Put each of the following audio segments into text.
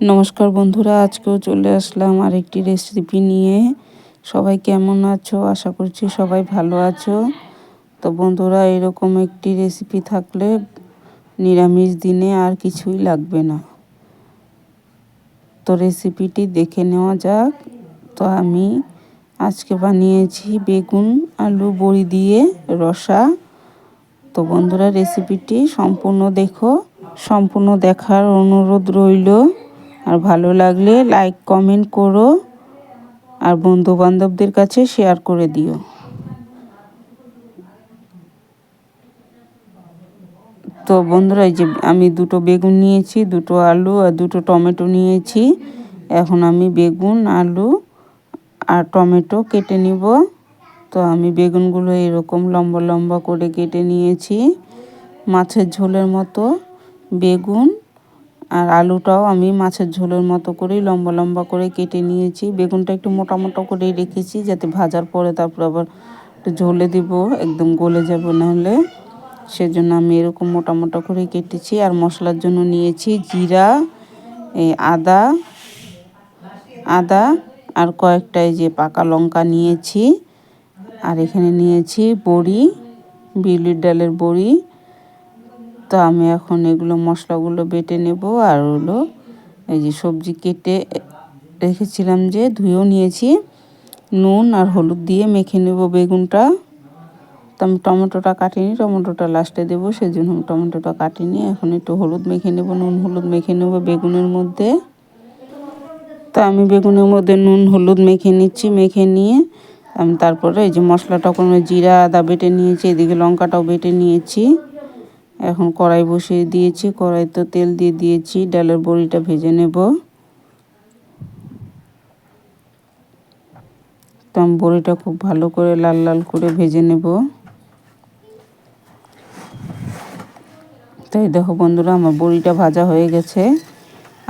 নমস্কার বন্ধুরা, আজকেও চলে আসলাম আরেকটি রেসিপি নিয়ে। সবাই কেমন আছো? আশা করছি সবাই ভালো আছো। তো বন্ধুরা, এরকম একটি রেসিপি থাকলে নিরামিষ দিনে আর কিছুই লাগবে না। তো রেসিপিটি দেখে নেওয়া যাক। তো আমি আজকে বানিয়েছি বেগুন, আলু, বড়ি দিয়ে রসা। তো বন্ধুরা রেসিপিটি সম্পূর্ণ দেখো। সম্পূর্ণ দেখার অনুরোধ রইল। আর ভালো লাগলে লাইক কমেন্ট করো আর বন্ধু বান্ধবদের কাছে শেয়ার করে দিও। তো বন্ধুরা, এই যে আমি দুটো বেগুন নিয়েছি, দুটো আলু আর দুটো টমেটো নিয়েছি। এখন আমি বেগুন, আলু আর টমেটো কেটে নিব। তো আমি বেগুনগুলো এরকম লম্বা লম্বা করে কেটে নিয়েছি। মাছের ঝোলের মতো বেগুন আর আলুটাও আমি মাছের ঝোলের মতো করেই লম্বা লম্বা করে কেটে নিয়েছি। বেগুনটা একটু মোটা মোটা করেই রেখেছি যাতে ভাজার পরে তারপর আবার একটু ঝোলে দিব, একদম গলে যাবে নাহলে। সেজন্য আমি এরকম মোটা মোটা করে কেটেছি আর মশলার জন্য নিয়েছি জিরা, এই আদা আদা আর কয়েকটা যে পাকা লঙ্কা নিয়েছি। আর এখানে নিয়েছি বড়ি, বিউলির ডালের বড়ি তো আমি এখন এগুলো মশলাগুলো বেটে নেব আর হলো এই যে সবজি কেটে রেখেছিলাম যে ধুয়েও নিয়েছি, নুন আর হলুদ দিয়ে মেখে নেব বেগুনটা। তো আমি টমেটোটা কাটিনি, টমেটোটা লাস্টে দেবো সেই জন্য আমি টমেটোটা কাটিনি। এখন একটু হলুদ মেখে নেব, নুন হলুদ মেখে নেব বেগুনের মধ্যে। তো আমি বেগুনের মধ্যে নুন হলুদ মেখে নিচ্ছি, মেখে নিয়ে আমি তারপরে এই যে মশলাটা কোনো জিরা, আদা বেটে নিয়েছি, এদিকে লঙ্কাটাও বেটে নিয়েছি। এখন কড়াই বসিয়ে দিয়েছি। কড়াই তো তেল দিয়ে দিয়েছি। ডালের বড়িটা ভেজে নেব। তো আমি বড়িটা খুব ভালো করে লাল লাল করে ভেজে নেব। তাই দেখো বন্ধুরা, আমার বড়িটা ভাজা হয়ে গেছে।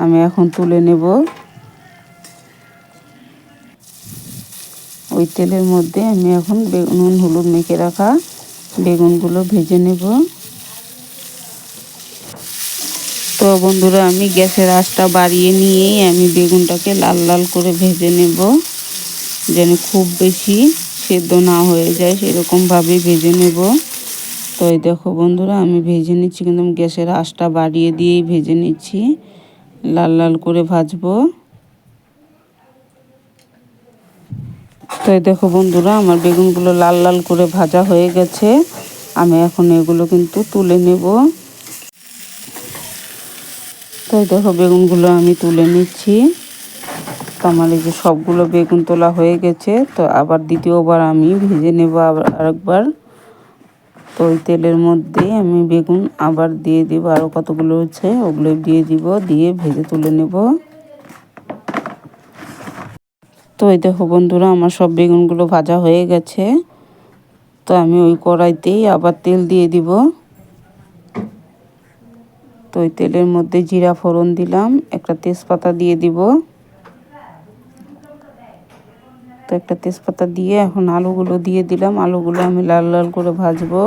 আমি এখন তুলে নেব। ওই তেলের মধ্যে আমি এখন বেগুন হলুদ মেখে রাখা বেগুনগুলো ভেজে নেব। তো বন্ধুরা, আমি গ্যাসের আঁচটা বাড়িয়ে নিয়েই আমি বেগুনটাকে লাল লাল করে ভেজে নেব। যেন খুব বেশি সেদ্ধ না হয়ে যায় সেরকমভাবে ভেজে নেব। তো এই দেখো বন্ধুরা, আমি ভেজে নিচ্ছি কিন্তু আমি গ্যাসের আঁচটা বাড়িয়ে দিয়েই ভেজে নিচ্ছি। লাল লাল করে ভাজবো। তো এই দেখো বন্ধুরা, আমার বেগুনগুলো লাল লাল করে ভাজা হয়ে গেছে। আমি এখন এগুলো কিন্তু তুলে নেব। তাই দেখো বেগুনগুলো আমি তুলে নিচ্ছি। আমার এই যে সবগুলো বেগুন তোলা হয়ে গেছে, তো আবার দ্বিতীয়বার আমি ভেজে নেব আবার আরেকবার। তো ওই তেলের মধ্যে আমি বেগুন আবার দিয়ে দিব আরও কতগুলো হচ্ছে ওগুলো দিয়ে দিব, দিয়ে ভেজে তুলে নেব। তো এই দেখো বন্ধুরা, আমার সব বেগুনগুলো ভাজা হয়ে গেছে। তো আমি ওই কড়াইতেই আবার তেল দিয়ে দিব। তো ওই তেলের মধ্যে জিরা ফোড়ন দিলাম, একটা তেজপাতা দিয়ে দিব। তো একটা তেজপাতা দিয়ে এখন আলুগুলো দিয়ে দিলাম, আলুগুলো আমি লাল লাল করে ভাজবো।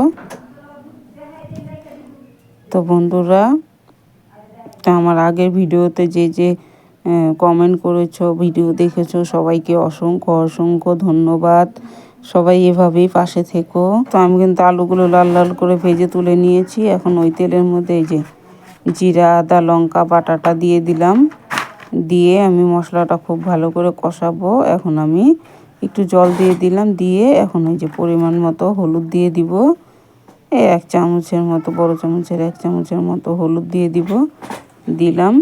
তো বন্ধুরা, তো আমার আগের ভিডিওতে যে যে কমেন্ট করেছ, ভিডিও দেখেছ, সবাইকে অসংখ্য অসংখ্য ধন্যবাদ। সবাই এভাবেই পাশে থেকো। তো আমি কিন্তু আলুগুলো লাল লাল করে ভেজে তুলে নিয়েছি। এখন ওই তেলের মধ্যে এই যে জিরা, আদা, লঙ্কা, বাটাটা দিয়ে দিলাম। দিয়ে আমি মশলাটা খুব ভালো করে কষাবো। এখন আমি একটু জল দিয়ে দিলাম। দিয়ে এখন ওই যে পরিমাণ মতো হলুদ দিয়ে দিব। এই এক চামচের মতো, বড় চামচের, এক চামচের মতো হলুদ দিয়ে দিব। দিলাম।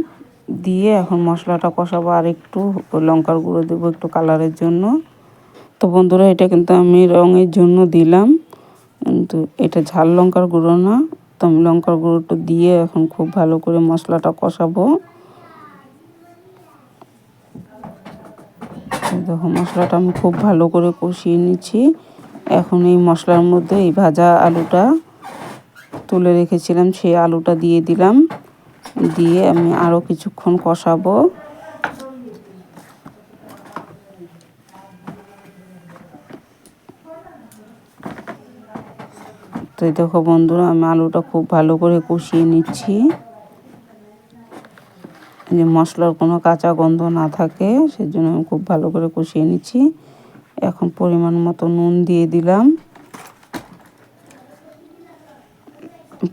দিয়ে এখন মশলাটা কষাবো আর একটু লঙ্কার গুঁড়ো দেবো একটু কালারের জন্য। তো বন্ধুরা, এটা কিন্তু আমি রঙের জন্য দিলাম। কিন্তু এটা ঝাল লঙ্কার গুঁড়ো না। তো আমি লঙ্কার গুঁড়োটা দিয়ে এখন খুব ভালো করে মশলাটা কষাবো। দেখো, মশলাটা আমি খুব ভালো করে কষিয়ে নিচ্ছি। এখন এই মশলার মধ্যে এই ভাজা আলুটা তুলে রেখেছিলাম, সেই আলুটা দিয়ে দিলাম। দিয়ে আমি আরও কিছুক্ষণ কষাবো। তো দেখো বন্ধুরা, আমি আলুটা খুব ভালো করে কষিয়ে নিচ্ছি। যে মশলার কোনো কাঁচা গন্ধ না থাকে, সেজন্য আমি খুব ভালো করে কষিয়ে নিচ্ছি। এখন পরিমাণ মতো নুন দিয়ে দিলাম।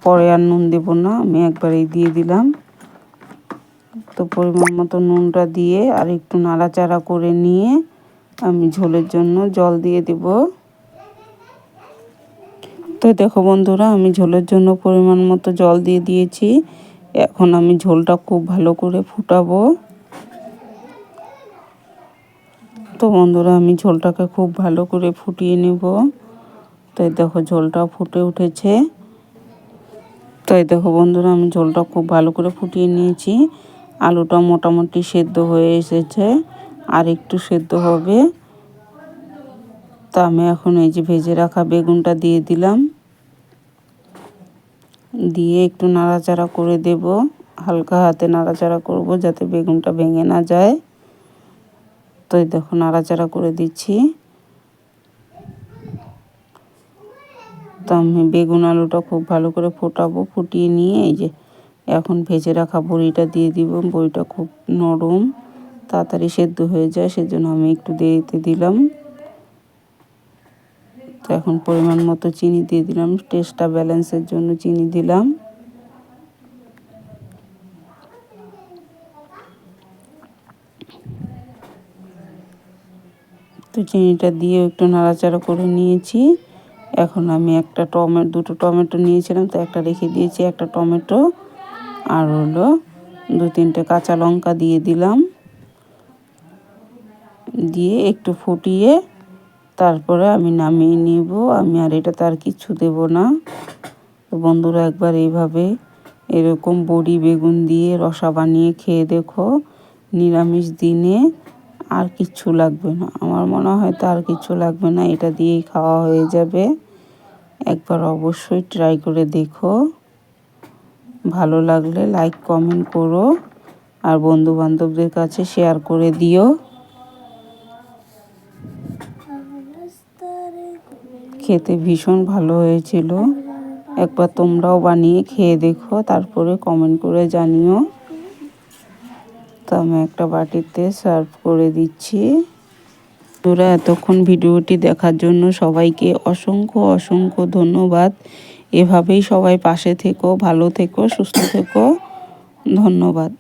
পরে আর নুন দেবো না, আমি একবারেই দিয়ে দিলাম। তো পরিমাণ মতো নুনটা দিয়ে আর একটু নাড়াচাড়া করে নিয়ে আমি ঝোলের জন্য জল দিয়ে দেব। তো দেখো বন্ধুরা, আমি ঝোলের জন্য পরিমাণ মতো জল দিয়ে দিয়েছি। এখন আমি ঝোলটা খুব ভালো করে ফুটাবো। তো বন্ধুরা, আমি ঝোলটাকে খুব ভালো করে ফুটিয়ে নেব। তাই দেখো ঝোলটা ফুটে উঠেছে। তাই দেখো বন্ধুরা, আমি ঝোলটা খুব ভালো করে ফুটিয়ে নিয়েছি। আলুটা মোটামুটি সেদ্ধ হয়ে এসেছে। আর একটু সেদ্ধ হবে। তো আমি এখন এই যে ভেজে রাখা বেগুনটা দিয়ে দিলাম। দিয়ে একটু নাড়াচাড়া করে দেব। হালকা হাতে নাড়াচাড়া করব যাতে বেগুনটা ভেঙে না যায়। তো দেখো নাড়াচাড়া করে দিচ্ছি। তো আমি বেগুন আলুটা খুব ভালো করে ফোটাবো, ফুটিয়ে নিয়ে এই যে এখন ভেজে রাখা বড়িটা দিয়ে দিব। বড়িটা খুব নরম, তাড়াতাড়ি সেদ্ধ হয়ে যায়, সেজন্য আমি একটু দেরিতে দিলাম। তো এখন পরিমাণ মতো চিনি দিয়ে দিলাম। টেস্টটা ব্যালেন্সের জন্য চিনি দিলাম। তো চিনিটা দিয়ে একটু নাড়াচাড়া করে নিয়েছি। এখন আমি একটা টমেটো দুটো টমেটো নিয়েছিলাম, তো একটা রেখে দিয়েছি, একটা টমেটো। আর হলো দু তিনটে কাঁচা লঙ্কা দিয়ে দিলাম। দিয়ে একটু ফুটিয়ে তারপরে আমি নামিয়ে নিব। আমি আর এটা তার কিছু দেব না। বন্ধুরা একবার এইভাবে এরকম বড়ি বেগুন দিয়ে রসা বানিয়ে খেয়ে দেখো, নিরামিষ দিনে আর কিচ্ছু লাগবে না। আমার মনে হয় তো আর কিছু লাগবে না, এটা দিয়েই খাওয়া হয়ে যাবে। একবার অবশ্যই ট্রাই করে দেখো। ভালো লাগলে লাইক কমেন্ট করো। আর বন্ধু বান্ধবদের কাছে শেয়ার করে দিও। খেতে ভীষণ ভালো হয়েছিল। একবার তোমরাও বানিয়ে খেয়ে দেখো, তারপরে কমেন্ট করে জানিও। তো আমি একটা বাটিতে সার্ভ করে দিচ্ছি। তোরা এতক্ষণ ভিডিওটি দেখার জন্য সবাইকে অসংখ্য অসংখ্য ধন্যবাদ। এভাবেই সবাই পাশে থেকো, ভালো থেকো, সুস্থ থেকো। ধন্যবাদ।